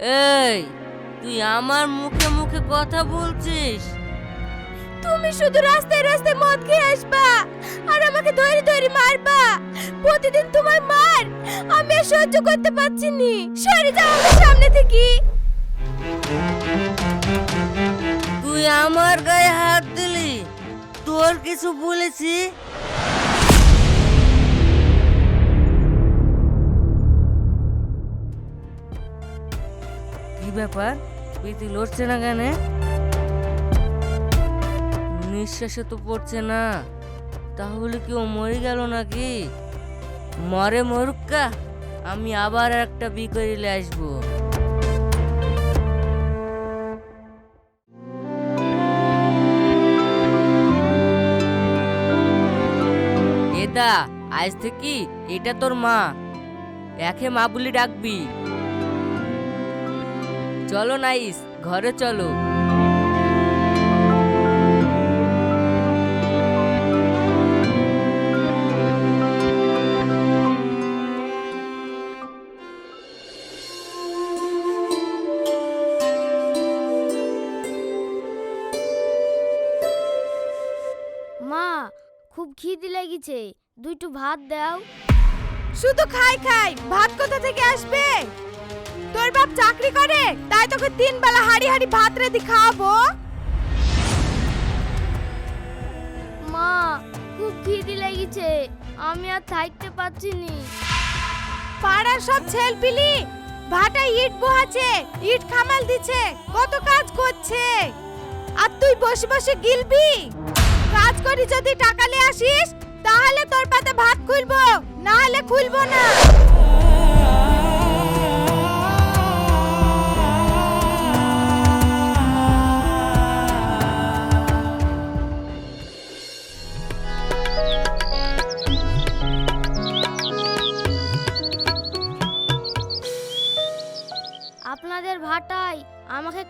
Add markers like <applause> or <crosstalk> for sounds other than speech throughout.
এই তুই আমার মুখে মুখে কথা বলছিস? তুমি শুধু রাস্তায় রাস্তায় মদ খেয়ে আসবা আর আমাকে ধরে ধরে মারবা। প্রতিদিন তোমার মার আমি আর সহ্য করতে পারছি নি। সরে যাও আমার সামনে থেকে। তুই আমার গায়ে হাত দিলি তোর কিছু বলেছি? ব্যাপার? প্রীতি লড়ছে না কেন? নিঃশ্বাসে তো পড়ছে না। তাহলে কি ও মরে গেল নাকি? মরে মরুক্কা আমি আবার একটা বি করিলে আসব। এদা আজ থেকে এটা তোর মা। একে মা বলি ডাকবি। চলো নাইস ঘরে চলো। মা খুব খিদে লেগেছে। দুইটু ভাত দাও। শুধু খাই খাই। ভাত কোথা থেকে আসবে? তোর বাপ চাকরি করে? তাই তোকে তিন বেলা হাড়ি হাড়ি ভাত রেডি খাওয়াবো। মা খুব খিদে লেগেছে। আমি আর থাকতে পারছি নি পাড়ার সব ছেলপিলি ভাটা ইট বহাছে ইট খামাল দিছে কত কাজ করছে। আর তুই বসে বসে গিলবি? কাজ করি যদি টাকা নিয়ে আসিস তাহলে তোর পাতে ভাত খুলবো না হলে খুলবো না।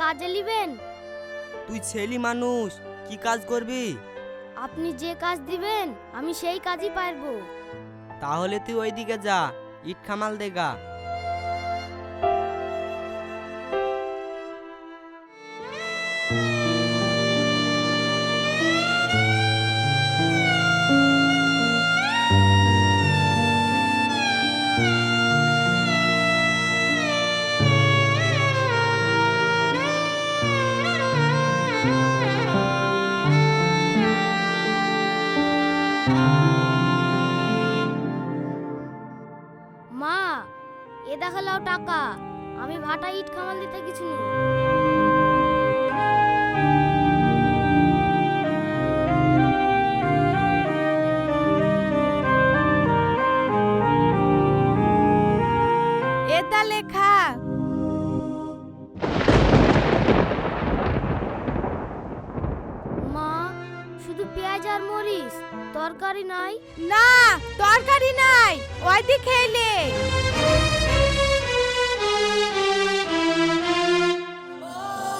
কাজে নেবেন তুই ছেলি মানুষ কি কাজ করবি? আপনি যে কাজ দিবেন আমি সেই কাজই পারব। তাহলে তুই ওইদিকে যা ইট খামাল দেগা। মা এ দেখালাও টাকা। আমি ভাটা ইট খামাল দিতে কিছু এটা লেখা। তরকারি নাই। না তরকারি নাই। ওই দি খেলে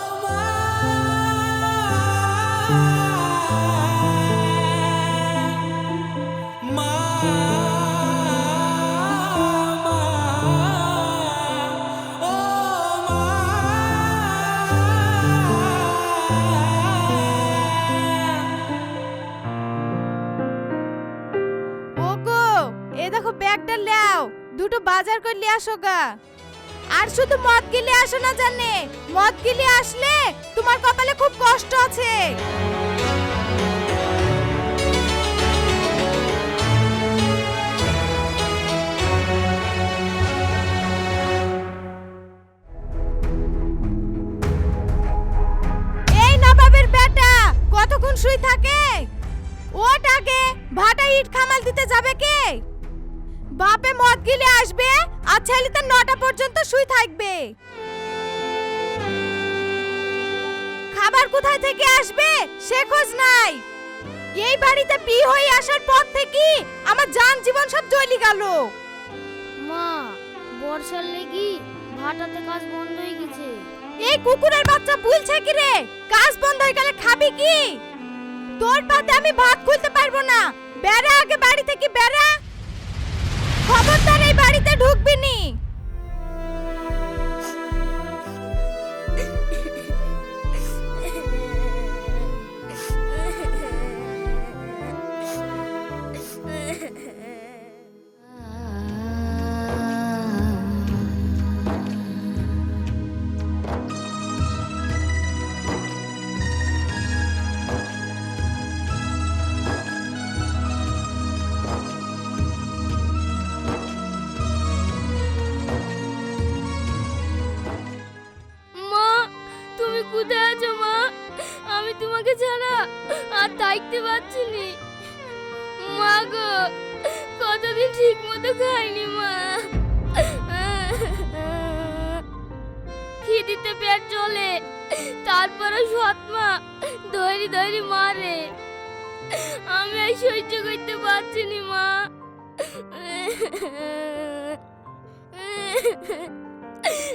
ওগো দুটো বাজার করে নিয়ে আসো গা। আর শুধু মদ গিলে আসো না জানে, মদ গিলে আসলে তোমার কপালে খুব কষ্ট আছে। এই নবাবের বেটা, কতক্ষণ শুই থাকে? ওট আগে, ভাটা ইট খামাল দিতে যাবে কে? বাপে মদ গিলে আসবে আর ছেলেটা নটা পর্যন্ত শুই থাকবে। খাবার কোথায় থেকে আসবে সে খোঁজ নাই। এই বাড়িতে বিয়ে হয়ে আসার পর থেকে আমার জান জীবন সব জ্বলি গেল। মা বর্ষার লেগি ভাটাতে কাজ বন্ধ হয়ে গেছে। এই কুকুরের বাচ্চা বলছে কি রে? কাজ বন্ধ হয়ে গেলে খাবি কি? তোর পাতে আমি ভাত খুলতে পারব না। বেড়া আগে বাড়ি থেকে বেড়া। খবরদার এই বাড়িতে ঢুকবি নি। থাকতে নি মা গো, কতদিন ঠিক মতো খাইনি মা। খিদিতে পেট চলে তারপরে সৎ মা ধরি ধরি মারে আমি আর সহ্য করতে পারছি নি মা।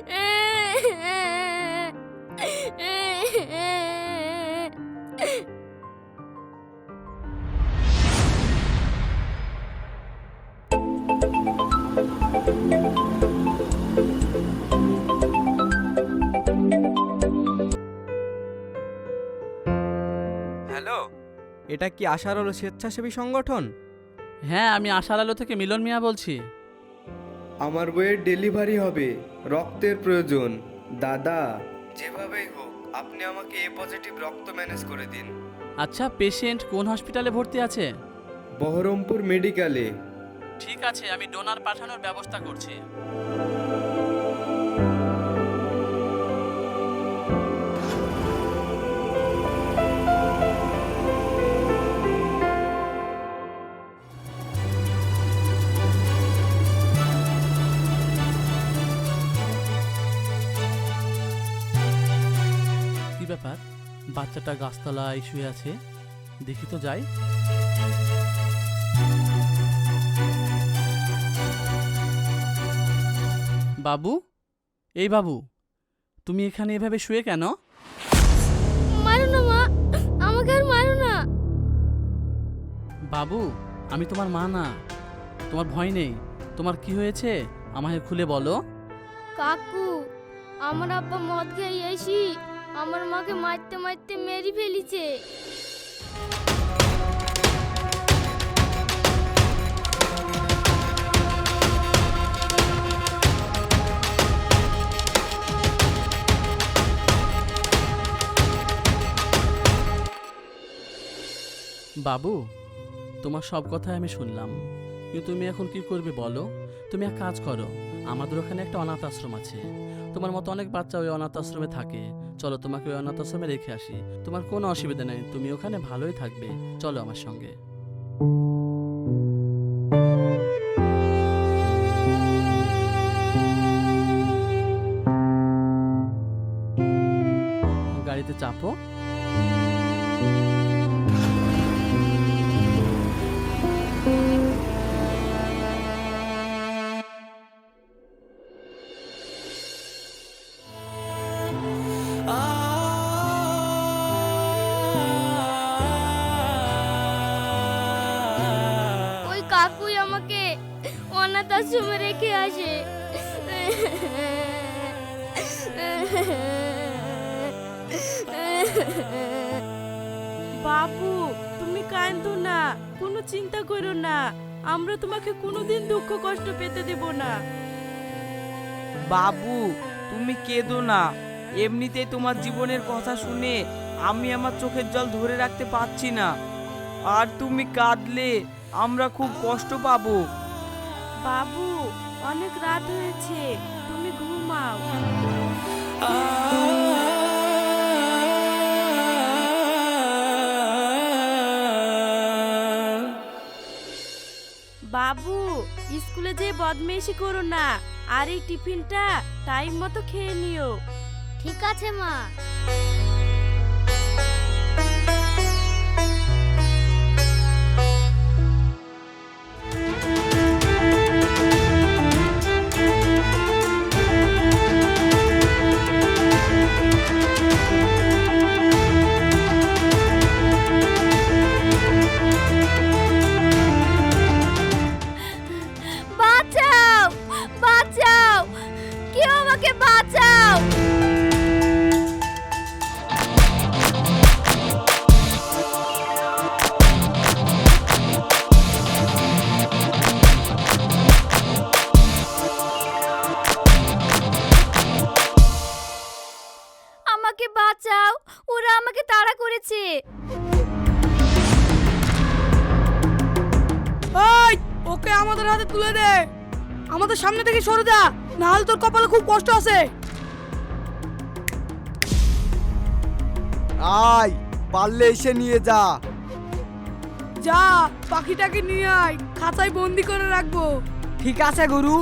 হ্যালো <laughs> এটা কি আশার আলো স্বেচ্ছাসেবী সংগঠন? হ্যাঁ আমি আশার আলো থেকে মিলন মিয়া বলছি। আমার বইয়ের ডেলিভারি হবে রক্তের প্রয়োজন। দাদা যেভাবেই হোক আপনি আমাকে এ পজিটিভ রক্ত ম্যানেজ করে দিন। আচ্ছা পেশেন্ট কোন হসপিটালে ভর্তি আছে? বহরমপুর মেডিকেলে। ঠিক আছে আমি ডোনার পাঠানোর ব্যবস্থা করছি। বাচ্চাটা গাছতলায় শুয়ে আছে। দেখি তো যাই। বাবু? এই বাবু তুমি এখানে এভাবে শুয়ে কেন? মারো না মা। আমাকে আর মারো না। বাবু আমি তোমার মা না। তোমার ভয় নেই। তোমার কি হয়েছে? আমাকে খুলে বলো। কাকু আমার আব্বা মদ খেয়ে এসি আমার মাকে মারতে মারতে মেরে ফেলিছে। বাবু, তোমার সব কথাই আমি শুনলাম। কিন্তু তুমি এখন কি করবে বলো? তুমি এক কাজ করো, আমাদের ওখানে একটা অনাথ আশ্রম আছে। তোমার মতো অনেক বাচ্চা ওই অনাথ আশ্রমে থাকে। চলো, তোমাকে ওই অনাথ আশ্রমে রেখে আসি। তোমার কোনো অসুবিধা নেই, তুমি ওখানে ভালোই থাকবে। চলো আমার সঙ্গে। গাড়িতে চাপো। আমাকে অনাথ আশ্রমে রেখে আসে। বাবু তুমি কান্দো না কোনো চিন্তা করো না। আমরা তোমাকে কোনোদিন দুঃখ কষ্ট পেতে দেব না। বাবু তুমি কেঁদো না। এমনিতেই তোমার জীবনের কথা শুনে আমি আমার চোখের জল ধরে রাখতে পারছি না। আর তুমি কাঁদলে আমরা খুব কষ্ট পাবো। বাবু অনেক রাত হয়েছে তুমি ঘুমাও। বাবু স্কুলে যে বদমেশি করো না আর এই টিফিনটা টাইম মতো খেয়ে নিও। ঠিক আছে মা। ওকে আমাদের হাতে তুলে দে? আমাদের সামনে থেকে সরে যা নাহলে তোর কপালে খুব কষ্ট আছে। আয় পারলে এসে নিয়ে যা। যা পাখিটাকে নিয়ে আয় খাঁচায় বন্দি করে রাখব। ঠিক আছে গুরু।